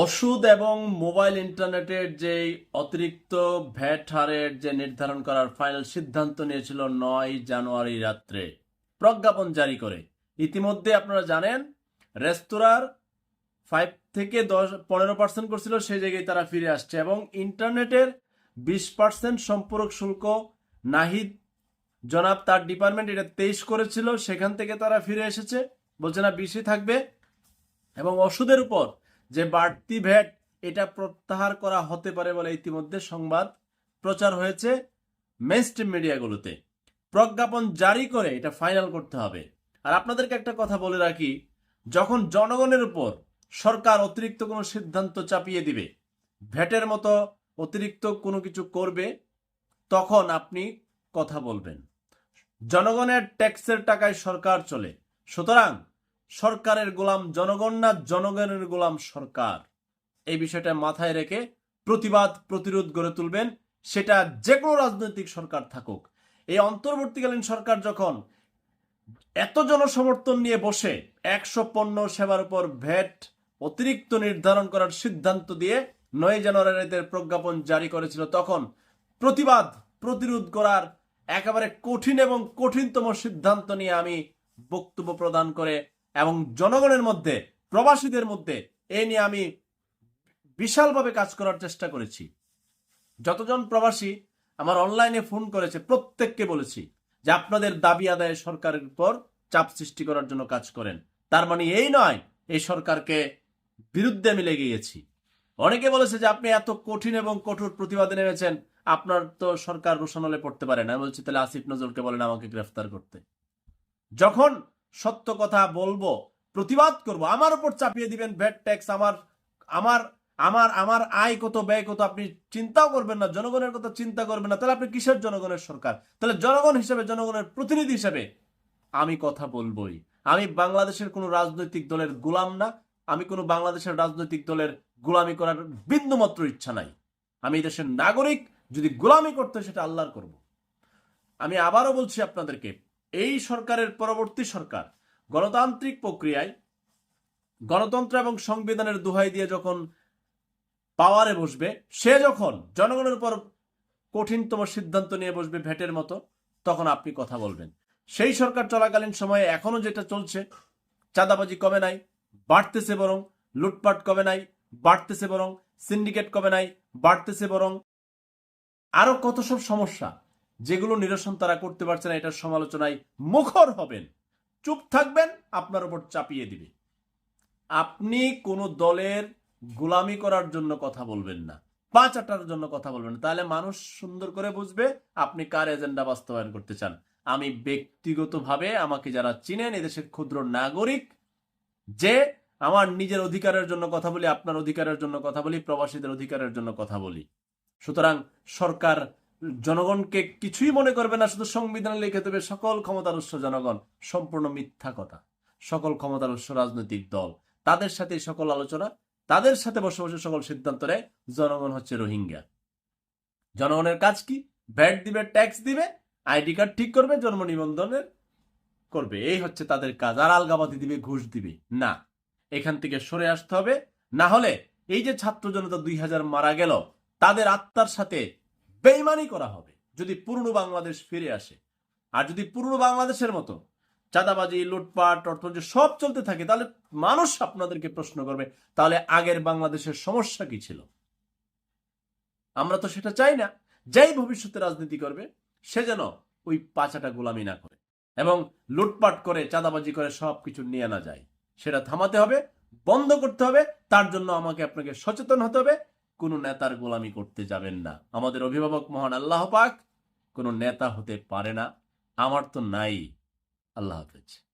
ওষুধ এবং মোবাইল ইন্টারনেটের যে অতিরিক্ত ভ্যাট হারের যে নির্ধারণ করার ফাইনাল সিদ্ধান্ত নিয়েছিল নয় জানুয়ারি রাত্রে, প্রজ্ঞাপন জারি করে। ইতিমধ্যে আপনারা জানেন, রেস্তোরাঁর ফাইভ থেকে দশ, পনেরো পার্সেন্ট করছিল, সেই জায়গায় তারা ফিরে আসছে এবং ইন্টারনেটের বিশ পার্সেন্ট সম্পূরক শুল্ক নাহিদ জনাব তার ডিপার্টমেন্ট এটা তেইশ করেছিল, সেখান থেকে তারা ফিরে এসেছে। বলছে না বিশে থাকবে। এবং ওষুধের উপর যে বাড়তি ভ্যাট এটা প্রত্যাহার করা হতে পারে বলে ইতিমধ্যে সংবাদ প্রচার হয়েছে মেনস্ট্রিম মিডিয়াগুলোতে প্রজ্ঞাপন জারি করে এটা ফাইনাল করতে হবে। আর আপনাদেরকে একটা কথা বলে রাখি, যখন জনগণের উপর সরকার অতিরিক্ত কোনো সিদ্ধান্ত চাপিয়ে দিবে ভ্যাটের মতো অতিরিক্ত কোনো কিছু করবে, তখন আপনি কথা বলবেন। জনগণের ট্যাক্সের টাকায় সরকার চলে। সুতরাং সরকারের গোলাম জনগণ না জনগণের গোলাম সরকার? এই বিষয়টা মাথায় রেখে প্রতিবাদ, প্রতিরোধ গড়ে তুলবেন সেটা যে কোনো রাজনৈতিক সরকার থাকুক। এই অন্তর্বর্তীকালীন সরকার যখন এত জনসমর্থন নিয়ে বসে, একশো পণ্য সেবার উপর ভ্যাট অতিরিক্ত নির্ধারণ করার সিদ্ধান্ত দিয়ে নয় জানুয়ারিতে প্রজ্ঞাপন জারি করেছিল, তখন প্রতিবাদ, প্রতিরোধ করার একেবারে কঠিন এবং কঠিনতম সিদ্ধান্ত নিয়ে আমি বক্তব্য প্রদান করে এবং জনগণের মধ্যে, প্রবাসীদের মধ্যে, এ নিয়ে আমি বিশালভাবে কাজ করার চেষ্টা করেছি। যতজন প্রবাসী আমার অনলাইনে ফোন করেছে, প্রত্যেককে বলেছি যে আপনাদের দাবি আদায়ে সরকারের উপর চাপ সৃষ্টি করার জন্য কাজ করেন। তার মানে এই নয়, এই সরকারকে বিরুদ্ধে আমি লেগে গেছি অনেকে বলেছে যে আপনি এত কঠিন এবং কঠোর প্রতিবাদে নেমেছেন, আপনার তো সরকার রোশানলে পড়তে পারে না। বলছি, তাহলে আসিফ নজরুলকে বলেন আমাকে গ্রেফতার করতে। যখন সত্য কথা বলব, প্রতিবাদ করব। আমার উপর চাপিয়ে দিবেন ভ্যাট ট্যাক্স, আমার আমার আমার আমার আয় কত, ব্যয় কত, আপনি চিন্তাও করবেন না, জনগণের কথা চিন্তা করবেন না। তাহলে আপনি কিসের জনগণের সরকার? তাহলে জনগণ হিসেবে, জনগণের প্রতিনিধি হিসেবে আমি কথা বলবই। আমি বাংলাদেশের কোনো রাজনৈতিক দলের গোলাম না, আমি কোনো বাংলাদেশের রাজনৈতিক দলের গোলামি করার বিন্দুমাত্র ইচ্ছা নাই। আমি দেশের নাগরিক, যদি গোলামি করতে সেটা আল্লাহর করব। আমি আবারও বলছি আপনাদেরকে এই সরকারের পরবর্তী সরকার গণতান্ত্রিক প্রক্রিয়ায় গণতন্ত্র এবং সংবিধানের দোহাই দিয়ে যখন পাওয়ারে বসবে, সে যখন জনগণের উপর কঠিনতম সিদ্ধান্ত নিয়ে বসবে ভেটের মতো, তখন আপনি কথা বলবেন। সেই সরকার চলাকালীন সময়ে এখনও যেটা চলছে, চাঁদাবাজি কমে নাই, বাড়তেছে বরং, লুটপাট কমে নাই, বাড়তেছে বরং, সিন্ডিকেট কমে নাই, বাড়তেছে বরং। আরও কত সব সমস্যা যেগুলো নিরসন তারা করতে পারছে না, এটার সমালোচনায় মুখর হবেন। চুপ থাকবেন, আপনার উপর চাপিয়ে দিবে। আপনি কোনো দলের গোলামি করার জন্য কথা বলবেন না। পাঁচ আটার জন্য কথা বলবেন তাহলে মানুষ সুন্দর করে বুঝবে আপনি কার এজেন্ডা বাস্তবায়ন করতে চান। আমি ব্যক্তিগতভাবে আমাকে যারা চিনেন, এদেশের ক্ষুদ্র নাগরিক, যে আমার নিজের অধিকারের জন্য কথা বলি, আপনার অধিকারের জন্য কথা বলি, প্রবাসীদের অধিকারের জন্য কথা বলি। সুতরাং সরকার জনগণকে কিছুই মনে করবে না, শুধু সংবিধানে লিখে দেবে, সকল ক্ষমতার উৎস জনগণ, সম্পূর্ণ মিথ্যা কথা। সকল ক্ষমতার উৎস রাজনৈতিক দল। তাদের সাথে সকল আলোচনা, তাদের সাথে বসে বসে সকল সিদ্ধান্ত নেয়, জনগণ হচ্ছে রোহিঙ্গা। জনগণের কাজ কি? ভ্যাট দিবে, ট্যাক্স দিবে, আইডি কার্ড ঠিক করবে, জন্ম নিবন্ধনের করবে। এই হচ্ছে তাদের কাজ। আর আলগাবাদি দিবে, ঘুষ দিবে। না, এখান থেকে সরে আসতে হবে। না হলে এই যে ছাত্র জনতা দুই হাজার মারা গেল, তাদের আত্মার সাথে বেইমানি করা হবে যদি পুরনো বাংলাদেশ ফিরে আসে। আর যদি পুরনো বাংলাদেশের মতো চাঁদাবাজি, লুটপাট অর্থনীতি সব চলতে থাকে, তাহলে মানুষ আপনাদেরকে প্রশ্ন করবে, তাহলে আগের বাংলাদেশের সমস্যা কি ছিল? আমরা তো সেটা চাই না। যেই ভবিষ্যতে রাজনীতি করবে, সে যেন ওই পাচাটা গোলামি না করে এবং লুটপাট করে, চাঁদাবাজি করে সব কিছু নিয়ে না যায়। সেটা থামাতে হবে, বন্ধ করতে হবে, তার জন্য আমাকে আপনাকে সচেতন হতে হবে। কোনো নেতার গোলামি করতে যাবেন না। আমাদের অভিভাবক মহান আল্লাহ পাক কোনো নেতা হতে পারে না। আমার তো নাই। আল্লাহ হাফেজ।